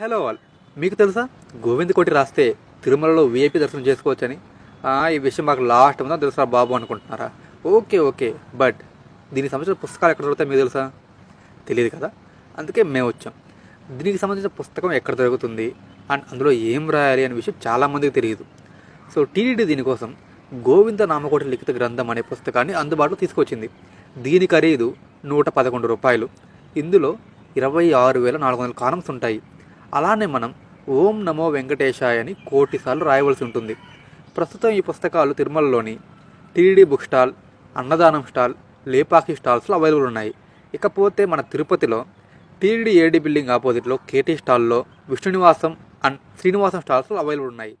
Hello all మీకు తెలుసా? గోవింద్ కోటి రాస్తే తిరుమలలో వీఐపీ దర్శనం చేసుకోవచ్చని? ఈ విషయం మాకు లాస్ట్ ఉందా తెలుసా బాబు అనుకుంటున్నారా? ఓకే ఓకే బట్ దీనికి సంబంధించిన పుస్తకాలు ఎక్కడ దొరుకుతాయి మీకు తెలుసా? తెలియదు కదా? అందుకే మేము వచ్చాం. దీనికి సంబంధించిన పుస్తకం ఎక్కడ దొరుకుతుంది? అండ్ అందులో ఏం రాయాలి అనే విషయం చాలామందికి తెలియదు. సో టీడీడీ దీనికోసం గోవింద నామకోటి లిఖిత గ్రంథం అనే పుస్తకాన్ని అందుబాటులో తీసుకొచ్చింది. దీని ఖరీదు నూట పదకొండు రూపాయలు. ఇందులో ఇరవై ఆరు వేల నాలుగు వందల కాలమ్స్ ఉంటాయి. అలానే మనం ఓం నమో వెంకటేశాయ అని కోటిసార్లు రాయవలసి ఉంటుంది. ప్రస్తుతం ఈ పుస్తకాలు తిరుమలలోని టీడీ బుక్ స్టాల్ అన్నదానం స్టాల్ లేపాకి స్టాల్స్లో అవైలబుల్ ఉన్నాయి. ఇకపోతే మన తిరుపతిలో టీడీ ఏడీ బిల్డింగ్ ఆపోజిట్లో కేటీ స్టాల్లో విష్ణునివాసం అండ్ శ్రీనివాసం స్టాల్స్లో అవైలబుల్ ఉన్నాయి.